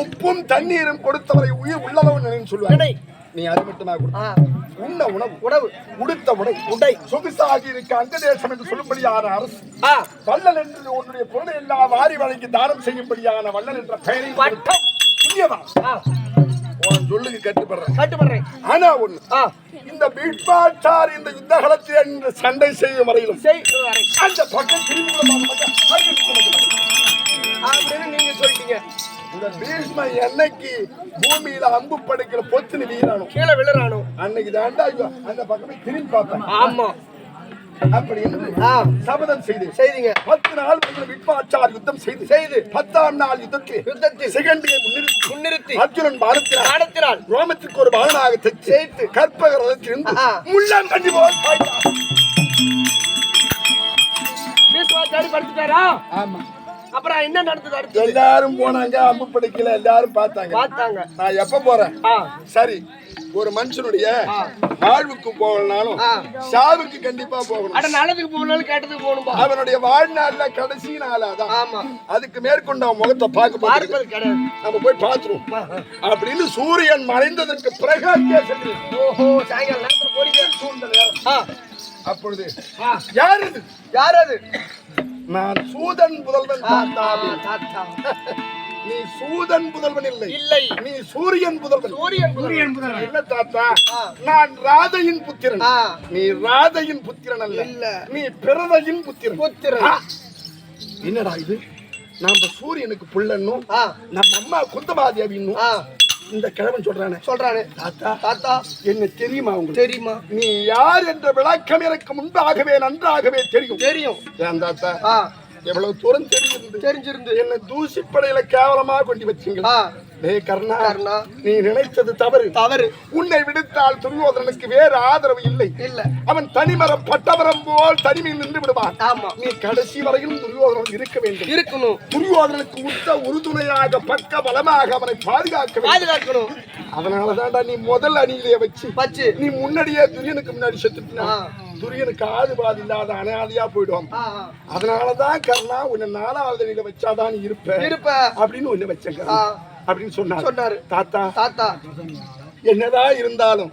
உப்பும் தண்ணீரும் கொடுத்தவரை உயிர் உள்ளளவு நினைன்னு சொல்லுவாங்க. நீ அது மட்டுமா உண்ண உணவு. உணவு. உடுத்த உடை. உடை. சொகுசாகி இருக்க அங்க தேசம் என்று சொல்லும்படியான அரசு. வள்ளல் என்று உன்னுடைய பொருளை எல்லாம் வாரி வழங்கி தானம் செய்யும்படியான வள்ளல் என்ற பெயரை வட்டம். சொல்லுக்கு கட்டுப்படுறேன். கட்டுப்படுறேன். ஆனா ஒண்ணு. இந்த பீட்பாட்டார் இந்த யுத்த களத்தில் என்று சண்டை செய்யும் வரையிலும். அந்த பக்கம் திரும்பி இந்த பீஷ்ம என்னைக்கு பூமியில அம்பு படைக்கிற பொத்துன்னு வீரானோ கீழே விழுறானோ? அன்னைக்கு தாண்டா அந்த பக்கமே திரும்பி பார்ப்பேன் ஆமா. அப்படி என்று ஆ, சபதம் செய்து செய்தீங்க. பத்து நாள் விட்பாச்சார் யுத்தம் செய்து செய்து. பத்தாம் நாள் யுத்தத்தில் யுத்தத்தில் சிகண்டியை முன்னிறுத்தி முன்னிறுத்தி அர்ஜுனன் பாரத்தினார் நடத்தினாள் ரோமத்துக்கு ஒரு பாலனாக தைத்து கற்பக ரதத்திலிருந்து. முள்ளம் கண்டி போல் ஆமா. அப்புறம் என்ன நடந்தது அடுத்து எல்லாரும் போனாங்க அம்பு படிக்கல எல்லாரும் பார்த்தாங்க. பார்த்தாங்க. நான் எப்ப போறேன்? சரி ஒரு மனுஷனுடைய வாழ்வுக்கு போகலனாலும். சாவுக்கு கண்டிப்பா போகணும். அட நல்லதுக்கு போகணும் கேட்டதுக்கு போகணும்பா. அவனுடைய வாழ்நாள்ல கடைசி நாளாதான் ஆமா. அதுக்கு மேற்கொண்டு அவன் முகத்தை பார்க்க பார்ப்பது கிடையாது. நம்ம போய் பார்த்துருவோம். அப்படின்னு சூரியன் மறைந்ததற்கு பிறகு. ஓஹோ சாயங்காலம் நேரத்துல போறீங்க. ஆ, அப்பொழுது யார் இது? யார் அது? நான் சூதன் புதல்வன் தாத்தா தாத்தா. நீ சூதன் புதல்வன் இல்லை. இல்லை. நீ சூரியன் புதல்வன். சூரியன் புதல்வன். என்ன தாத்தா. நான் ராதையின் புத்திரன். நீ ராதையின் புத்திரன் அல்ல. இல்ல. நீ பிரதையின் புத்திரன். புத்திரன். என்னடா இது? நாம சூரியனுக்கு புள்ளன்னும் ஆ, நம்ம அம்மா குந்தமாதேவின்னும் ஆ, இந்த கிழவன் சொல்றானே. சொல்றானே. தாத்தா தாத்தா. என்ன தெரியுமா உங்களுக்கு? தெரியுமா? நீ யார் என்ற விளக்கம் எனக்கு முன்பாகவே நன்றாகவே தெரியும். தெரியும். ஏன் தாத்தா? எவ்வளவு தூரம் தெரிஞ்சிருந்து? தெரிஞ்சிருந்து. என்ன தூசிப்படையில கேவலமா கொண்டு வச்சீங்க? டேய் கர்ணா கர்ணா. நீ நினைத்தது தவறு. தவறு. உன்னை விடுத்தால் துரியோதனனுக்கு வேறு ஆதரவு இல்லை. இல்ல. அவன் தனிமரம் பட்டமரம் போல் தனிமையில் நின்று விடுவான். ஆமா. நீ கடைசி வரையில் துரியோதனன் இருக்க வேண்டும். இருக்கணும். துரியோதனனுக்கு உத்த உறுதுணையாக பக்க பலமாக அவனை பாதுகாக்க பாதுகாக்கணும். அதனாலதான்டா நீ முதல் அணியிலே வச்சு பச்சு நீ முன்னாடியே துரியனுக்கு முன்னாடி செத்துட்டினா. துரியனுக்கு ஆதுபாது இல்லாத அனாதையா ஆ. அதனாலதான் கர்ணா உன்னை நாலாவது அணியில வச்சாதான் இருப்ப இருப்ப. அப்படின்னு உன்னை வச்சேன் அப்படின்னு சொன்னார். சொன்னாரு. தாத்தா தாத்தா. என்னதான் இருந்தாலும்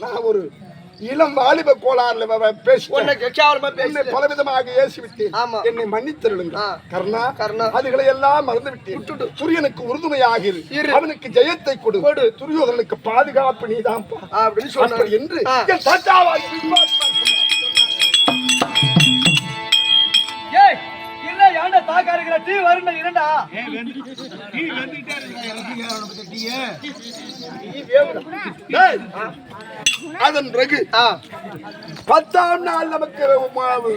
நான் ஒரு இளம் வாலிப கோளாறுல வ- வ- பேசிட்டேன். உன்னை கேவலமா என்னை பேசு பலவிதமாக ஏசி விட்டேன் ஆமா. என்னை மன்னித்தருளுங்க. கர்ணா கர்ணா. அதுகளை எல்லாம் மறந்து விட்டேன் துரியனுக்கு உறுதுணையாக. அவனுக்கு ஜெயத்தை கொடு. துரியோதனுக்கு பாதுகாப்பு நீதான்ப்பா அப்படின்னு சொன்னாரு. என்று. என் தாக்கா இருக்கிற டீ வருண்ட இரண்டா டேய், அதன் பிறகு ஆ பத்தாம் நாள் நமக்கு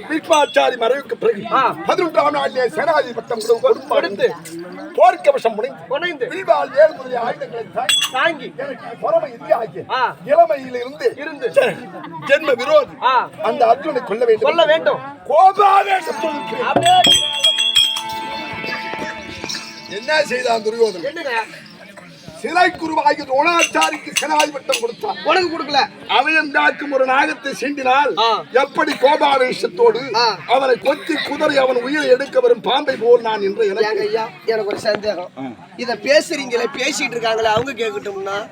விஸ்வாச்சாரி மறைவுக்கு பிறகு. பதினொன்றாம் நாளிலே சேனாதி பட்டம் கொடு- கொடுத்து போர்க்கவசம் முடிந்து புனைந்து வில்வால் வேல் முதலிய ஆயுதங்களை தாங்கி பொறமை இல்லாகிய ஆ. இளமையில் இருந்து இருந்து. ஜென்ம விரோதி அந்த அர்ஜுனை கொல்ல வேண்டும் கொல்ல வேண்டும் இருக்கிறேன். அப்படியே என்ன செய்தான் துரியோதனன்? என்னங்க? சிலை குருவாகி துரோணாச்சாரிக்கு சேனாதி பட்டம் கொடுத்தான். உனக்கு கொடுக்கல. அவயம் காக்கும் ஒரு நாகத்தை சீண்டினால். எப்படி கோபாவேசத்தோடு ஆ. அவனை கொத்தி குதறி அவன் உயிரை எடுக்க வரும் பாம்பை போல் நான் என்று எனக்கு ஐயா எனக்கு ஒரு சந்தேகம். இத பேசுறீங்களே பேசிட்டு இருக்காங்களே அவங்க கேட்கட்டும்னா